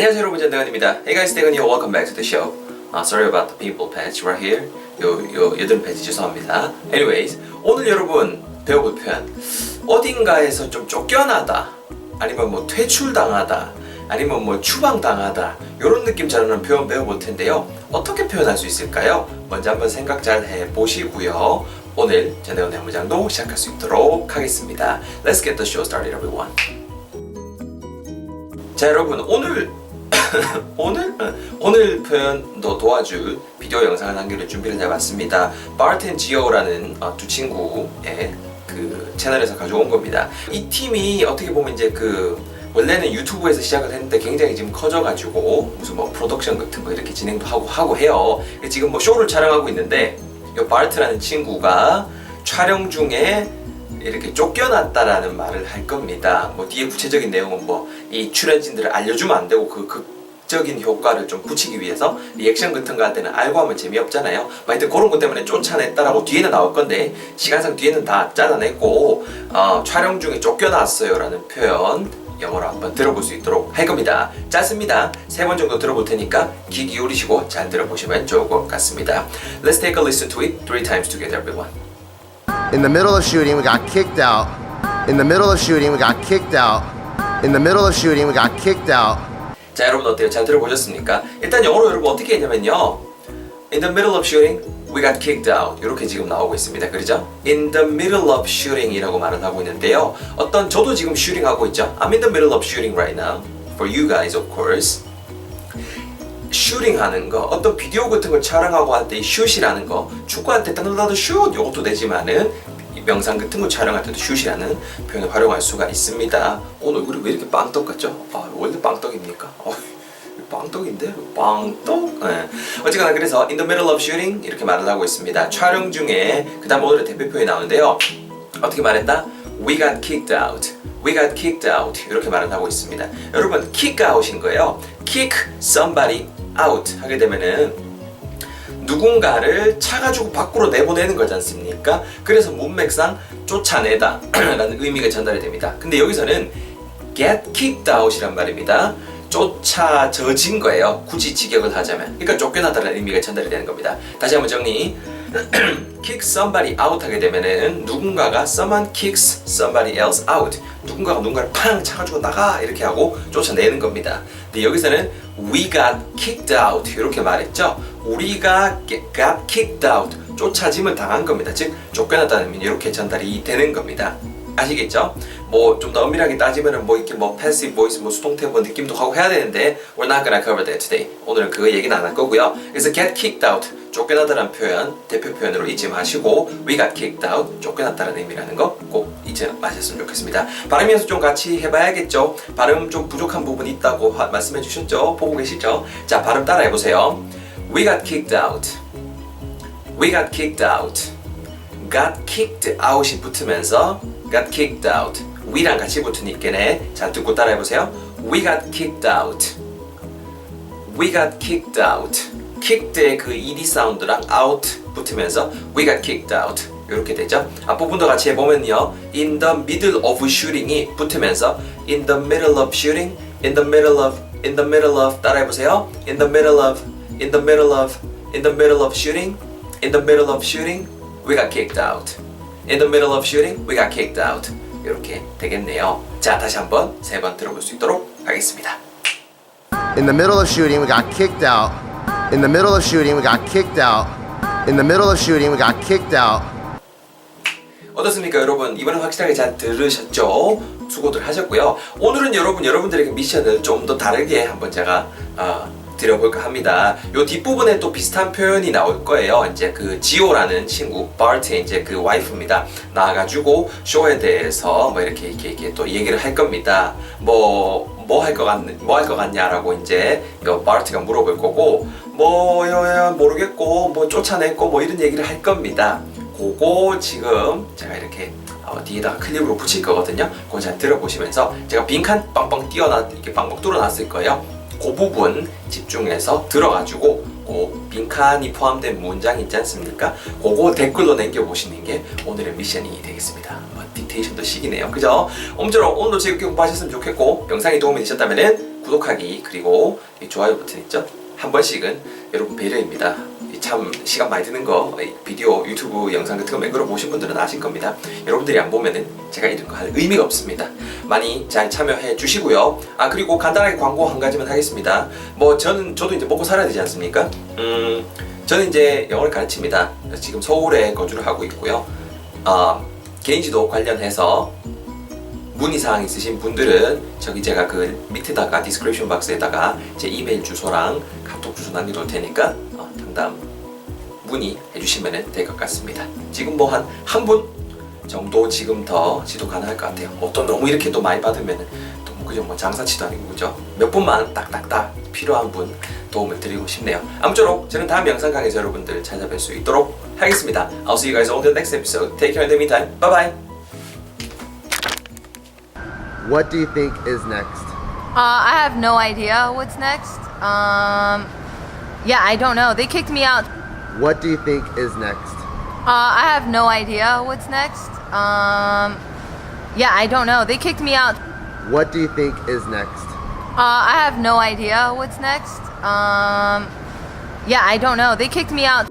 안녕하세요 여러분 전대건입니다. Hey guys, 대건이 welcome back to the show. Uh, sorry about the pimple patch right here. 요, 요 여드름 패치 죄송합니다. Anyways, 오늘 여러분 배워볼 표현 어딘가에서 좀 쫓겨나다 아니면 뭐 퇴출당하다 아니면 뭐 추방당하다 이런 느낌 자르는 표현 배워볼 텐데요. 어떻게 표현할 수 있을까요? 먼저 한번 생각 잘 해보시고요. 오늘 전대건의 한 문장도 시작할 수 있도록 하겠습니다. Let's get the show started everyone. 자 여러분 오늘 오늘 오늘 표현도 도와줄 비디오 영상을 한 개를 준비를 해봤습니다. 바르텐 지오라는 어, 두 친구의 그 채널에서 가져온 겁니다. 이 팀이 어떻게 보면 이제 그 원래는 유튜브에서 시작을 했는데 굉장히 지금 커져가지고 무슨 뭐 프로덕션 같은 거 이렇게 진행도 하고 하고 해요. 지금 뭐 쇼를 촬영하고 있는데 이 바르트라는 친구가 촬영 중에 이렇게 쫓겨났다라는 말을 할 겁니다. 뭐 뒤에 구체적인 내용은 뭐 이 출연진들을 알려주면 안 되고 그 극적인 효과를 좀 붙이기 위해서 리액션 같은 거 할 때는 알고 하면 재미없잖아요. 뭐 하여튼 그런 것 때문에 쫓아냈다라고 뒤에는 나올 건데 시간상 뒤에는 다 잘라냈고 어, 촬영 중에 쫓겨났어요라는 표현 영어로 한번 들어볼 수 있도록 할 겁니다. 짧습니다. 세 번 정도 들어볼 테니까 귀 기울이시고 잘 들어보시면 좋을 것 같습니다. Let's take a listen to it three times together, everyone. In the middle of shooting, we got kicked out. In the middle of shooting, we got kicked out. In the middle of shooting, we got kicked out. 자 여러분 어때요? 잘 들어보셨습니까? 일단 영어로 여러분 어떻게 했냐면요 In the middle of shooting we got kicked out 이렇게 지금 나오고 있습니다 그렇죠? In the middle of shooting 이라고 말을 하고 있는데요 어떤 저도 지금 슈팅 하고 있죠 I'm in the middle of shooting right now For you guys of course 슈팅 하는 거 어떤 비디오 같은 걸 촬영하고 할때이 슛이라는 거 축구할 때 따다다다 슛 이것도 되지만은 이 명상 같은 거 촬영할 때도 슛이라는 표현을 활용할 수가 있습니다 오늘 얼굴이 왜 이렇게 빵떡 같죠? 아 원래? 어, 빵떡인데? 빵떡? 네. 어쨌거나 그래서 in the middle of shooting 이렇게 말을 하고 있습니다 촬영 중에 그 다음 오늘의 대표 표현이 나오는데요 어떻게 말했다? We got kicked out We got kicked out 이렇게 말을 하고 있습니다 여러분 kick out인 거예요 kick somebody out 하게 되면은 누군가를 차가지고 밖으로 내보내는 거지 않습니까? 그래서 문맥상 쫓아내다 라는 의미가 전달이 됩니다. 근데 여기서는 get kicked out이란 말입니다. 쫓아져진 거예요. 굳이 직역을 하자면. 그러니까 쫓겨나다라는 의미가 전달이 되는 겁니다. 다시 한번 정리. kick somebody out 하게 되면은 누군가가 someone kicks somebody else out. 누군가가 누군가를 팡 차가지고 나가 이렇게 하고 쫓아내는 겁니다. 근데 여기서는 we got kicked out 이렇게 말했죠. 우리가 got kicked out 쫓아짐을 당한 겁니다. 즉 쫓겨났다는 의미 이렇게 전달이 되는 겁니다. 아시겠죠? 뭐 좀 더 엄밀하게 따지면은 뭐 이렇게 뭐 passive 뭐 수동태 뭐 느낌도 하고 해야 되는데 we're not gonna cover that today. 오늘은 그거 얘기는 안 할 거고요. 그래서 get kicked out 쫓겨나다라는 표현 대표 표현으로 잊지 마시고 we got kicked out 쫓겨났다는 의미라는 거 꼭 잊지 마셨으면 좋겠습니다. 발음 연습 좀 같이 해봐야겠죠? 발음 좀 부족한 부분이 있다고 하- 말씀해 주셨죠? 보고 계시죠? 자 발음 따라 해 보세요. We got kicked out. We got kicked out. got kicked out이 붙으면서 got kicked out. we랑 같이 붙으니까네. 자 듣고 따라해 보세요. We got kicked out. We got kicked out. kicked의 그 ed 사운드랑 out 붙으면서 we got kicked out. 이렇게 되죠. 앞부분도 같이 해보면요. in the middle of shooting이 붙으면서 in the middle of shooting, in the middle of, in the middle of 따라해보세요. in the middle of, in the middle of, in the middle of shooting, in the middle of shooting, we got kicked out. In the middle of shooting, we got kicked out. 이렇게 되겠네요. 자, 다시 한번 세 번 들어볼 수 있도록 하겠습니다. In the middle of shooting, we got kicked out. In the middle of shooting, we got kicked out. In the middle of shooting, we got kicked out. 어떻습니까 여러분 이번엔 확실하게 잘 들으셨죠? 수고들 하셨고요 오늘은 여러분 여러분들에게 미션을 좀 더 다르게 한번 제가 어, 드려볼까 합니다. 요 뒷부분에 또 비슷한 표현이 나올 거예요. 이제 그 지오라는 친구 바르트의 이제 그 와이프입니다. 나와가지고 쇼에 대해서 뭐 이렇게 이렇게, 이렇게 또 얘기를 할 겁니다. 뭐 뭐 할 것 같, 뭐할 것 같냐라고 이제 이거 바르트가 물어볼 거고 뭐 야, 모르겠고 뭐 쫓아냈고 뭐 이런 얘기를 할 겁니다. 그거 지금 제가 이렇게 어, 뒤에다가 클립으로 붙일 거거든요. 그거 잘 들어보시면서 제가 빈칸 빵빵 띄어놨 이렇게 빵빵 뚫어놨을 거예요. 그 부분 집중해서 들어가지고 그 빈칸이 포함된 문장 있지 않습니까? 그거 댓글로 남겨보시는 게 오늘의 미션이 되겠습니다. 뭐, 딕테이션도 시기네요. 그죠? 엄처럼 오늘도 즐겁게 공부하셨으면 좋겠고 영상이 도움이 되셨다면 구독하기 그리고 이 좋아요 버튼 있죠? 한 번씩은 여러분 배려입니다. 이참 시간 많이 드는 거이 비디오 유튜브 영상 같은 거 맹글어 보신 분들은 아실 겁니다. 여러분들이 안 보면은 제가 이런 거 할 의미가 없습니다. 많이 잘 참여해 주시고요. 아 그리고 간단하게 광고 한 가지만 하겠습니다. 뭐 저는 저도 이제 먹고 살아야 되지 않습니까? 음 저는 이제 영어를 가르칩니다. 지금 서울에 거주를 하고 있고요. 아 개인지도 관련해서 문의사항 있으신 분들은 저기 제가 그 밑에다가 디스크립션 박스에다가 제 이메일 주소랑 카톡 주소 남겨놓을 테니까 어, 상담 문의해 주시면 될 것 같습니다. 지금 뭐 한 한 분 정도 지금 더 지도 가능할 것 같아요. 뭐 또 너무 이렇게 또 많이 받으면 또뭐 그죠 뭐 장사치도 아니고 그죠 몇 분만 딱딱딱 필요한 분 도움을 드리고 싶네요. 아무쪼록 저는 다음 영상 강의에서 여러분들 찾아뵐 수 있도록 하겠습니다. I'll see you guys on the next episode. Take care in the meantime. Bye bye. What do you think is next? Uh, I have no idea what's next. Um, yeah, I don't know. They kicked me out. What do you think is next? Uh, I have no idea what's next. Um, yeah, I don't know. They kicked me out. What do you think is next? Uh, I have no idea what's next. Um, yeah, I don't know. They kicked me out.